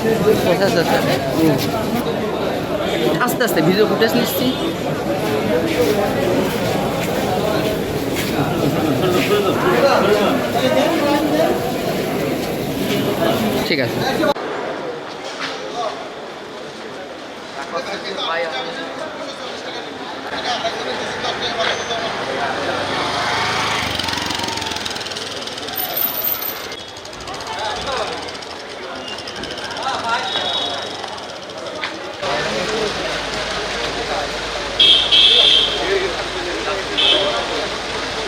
আচ্ছা আচ্ছা আচ্ছা। আস্তে আস্তে ভিডিও ফুটেজ নিচ্ছি। ঠিক আছে।